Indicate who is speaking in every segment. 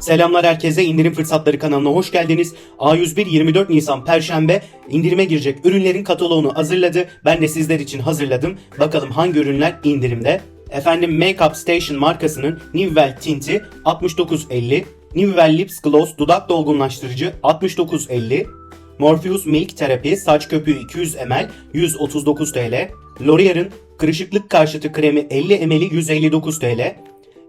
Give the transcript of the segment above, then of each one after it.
Speaker 1: Selamlar herkese indirim fırsatları kanalına hoş geldiniz. A101 24 Nisan Perşembe indirime girecek ürünlerin kataloğunu hazırladı. Ben de sizler için hazırladım. Bakalım hangi ürünler indirimde. Efendim Makeup Station markasının Nivell tinti 69.50, Nivell Lips Gloss dudak dolgunlaştırıcı 69.50, Morpheus Milk Terapi saç köpüğü 200 ml 139 TL, L'Oreal'ın kırışıklık karşıtı kremi 50 ml 159 TL,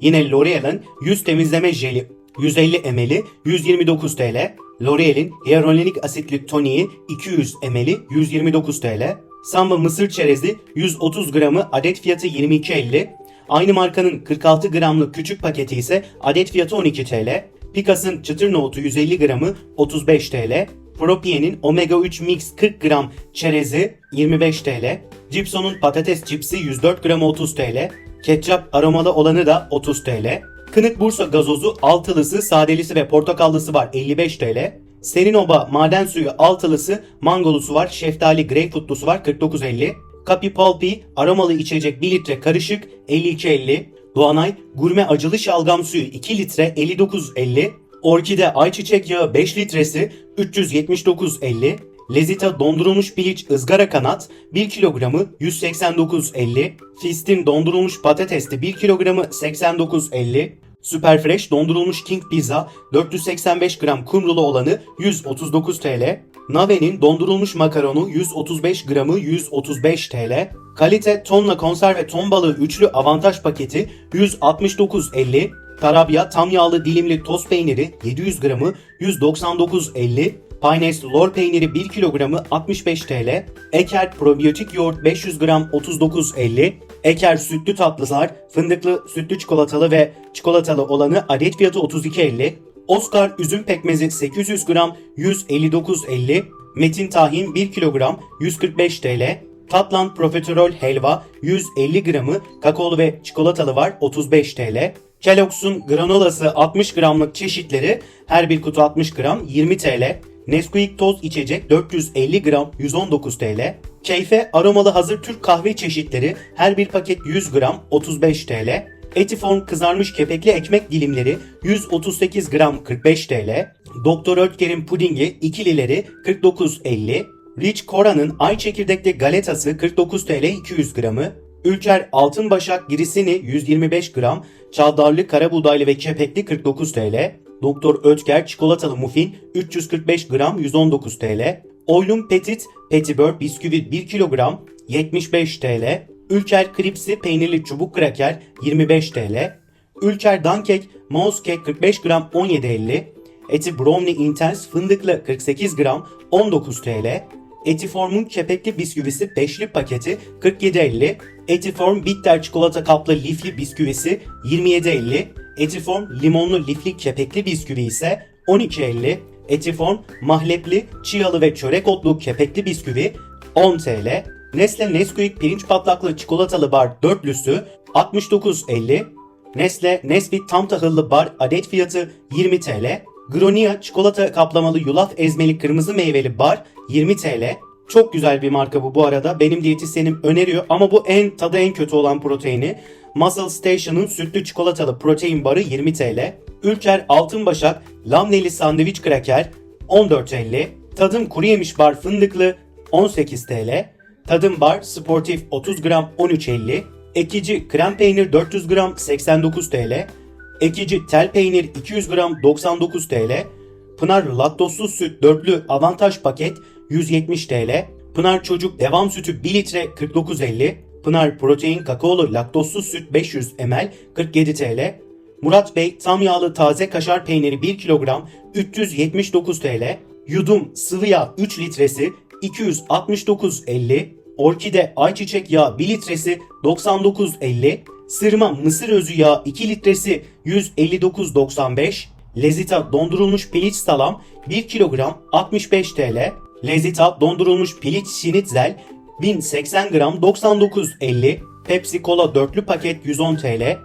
Speaker 1: Yine L'Oreal'ın yüz temizleme jeli 150 ml'i 129 TL. L'Oreal'in hyaluronik asitli toniği 200 ml'i 129 TL. Samba mısır çerezi 130 gramı adet fiyatı 22.50. Aynı markanın 46 gramlık küçük paketi ise adet fiyatı 12 TL. Picas'ın çıtır nohutu 150 gramı 35 TL. Propion'in Omega 3 Mix 40 gram çerezi 25 TL. Gibson'un patates cipsi 104 gram 30 TL. Ketçap aromalı olanı da 30 TL. Kınık Bursa gazozu altılısı, sadelisi ve portakallısı var 55 TL. Serinoba maden suyu altılısı, mangolusu var, şeftali greyfurtlusu var 49.50. Capi Palpi aromalı içecek 1 litre karışık 52.50. Doğanay gurme acılı şalgam suyu 2 litre 59.50. Orkide ayçiçek yağı 5 litresi 379.50. Lezita dondurulmuş piliç ızgara kanat 1 kilogramı 189.50. Fistin dondurulmuş patatesli 1 kilogramı 89.50. Superfresh dondurulmuş King Pizza 485 gram kumrulu olanı 139 TL. Nave'nin dondurulmuş makaronu 135 gramı 135 TL. Kalite tonla konserve ton balığı üçlü avantaj paketi 169.50. Tarabya tam yağlı dilimli toz peyniri 700 gramı 199.50. Pines lor peyniri 1 kilogramı 65 TL. Eker probiyotik yoğurt 500 gram 39.50. Eker sütlü tatlılar fındıklı, sütlü çikolatalı ve çikolatalı olanı adet fiyatı 32.50. Oscar üzüm pekmezi 800 gram 159.50. Metin tahin 1 kilogram 145 TL. Tatland profiterol helva 150 gramı kakaolu ve çikolatalı var 35 TL. Kellogg's'un granolası 60 gramlık çeşitleri her bir kutu 60 gram 20 TL. Nesquik toz içecek 450 gram 119 TL. Keyfe aromalı hazır Türk kahve çeşitleri her bir paket 100 gram 35 TL. Etifon kızarmış kepekli ekmek dilimleri 138 gram 45 TL. Doktor Ötker'in pudingi ikilileri 49.50. Rich Cora'nın ay çekirdekli galetası 49 TL 200 gramı. Ülker Altın Başak Girisini 125 gram, Çavdarlı Karabuğdaylı ve Kepekli 49 TL. Doktor Ötker Çikolatalı Muffin 345 gram 119 TL. Oylum Petit Petibör Bisküvi 1 kilogram 75 TL. Ülker Kripsi Peynirli Çubuk Kraker 25 TL. Ülker Dankek Mouse Cake 45 gram 17.50. Eti Brownie Intense Fındıklı 48 gram 19 TL. Etiform'un kepekli bisküvisi 5'li paketi 47.50. Etiform bitter çikolata kaplı lifli bisküvisi 27.50. Etiform limonlu lifli kepekli bisküvi ise 12.50. Etiform mahlepli, çiyalı ve çörek otlu kepekli bisküvi 10 TL. Nestle Nesquik pirinç patlaklı çikolatalı bar dörtlüsü 69.50. Nesle Nesquik tam tahıllı bar adet fiyatı 20 TL. Gronia çikolata kaplamalı yulaf ezmeli kırmızı meyveli bar 20 TL. Çok güzel bir marka bu bu arada. Benim diyetisyenim öneriyor ama bu en tadı en kötü olan proteini. Muscle Station'ın sütlü çikolatalı protein barı 20 TL. Ülker Altın Başak Lamneli sandviç kraker 14.50. Tadım kuru yemiş bar fındıklı 18 TL. Tadım bar sportif 30 gram 13.50. Ekici krem peynir 400 gram 89 TL. Ekici tel peynir 200 gram 99 TL. Pınar laktozsuz süt dörtlü avantaj paket 170 TL. Pınar çocuk devam sütü 1 litre 49.50. Pınar protein kakaolu laktozsuz süt 500 ml 47 TL. Murat Bey tam yağlı taze kaşar peyniri 1 kilogram 379 TL. Yudum sıvı yağ 3 litresi 269.50. Orkide ayçiçek yağı 1 litresi 99.50. Sırma mısır özü yağı 2 litresi 159.95. Lezita dondurulmuş piliç salam 1 kilogram 65 TL. Lezita dondurulmuş piliç şinitzel 1080 gram 99.50. Pepsi Cola dörtlü paket 110 TL.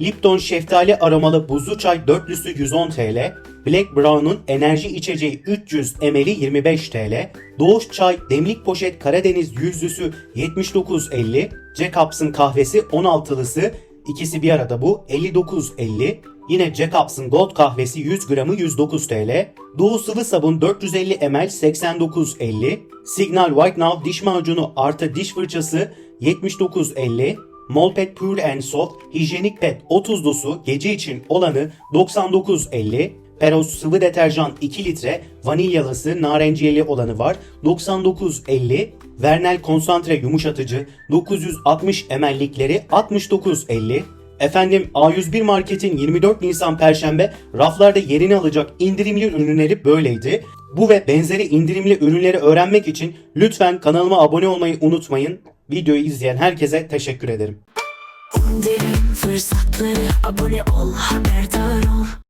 Speaker 1: Lipton şeftali aromalı buzlu çay dörtlüsü 110 TL. Black Brown'un enerji içeceği 300 ml'i 25 TL. Doğuş çay demlik poşet Karadeniz yüzlüsü 79.50. Jacobs'ın kahvesi 16'lısı İkisi bir arada bu 59.50. Yine Jacobs'ın Gold kahvesi 100 gramı 109 TL. Doğu sıvı sabun 450 ml 89.50. Signal White Now diş macunu artı diş fırçası 79.50. Molpet Pure and Soft hijyenik pet 30'lusu gece için olanı 99.50. Peros sıvı deterjan 2 litre vanilyalısı narenciyeli olanı var 99.50. Vernel konsantre yumuşatıcı 960 ml'likleri 69.50. Efendim A101 Market'in 24 Nisan Perşembe raflarda yerini alacak indirimli ürünleri böyleydi. Bu ve benzeri indirimli ürünleri öğrenmek için lütfen kanalıma abone olmayı unutmayın. Videoyu izleyen herkese teşekkür ederim.
Speaker 2: İndirim fırsatları abone ol haberdar ol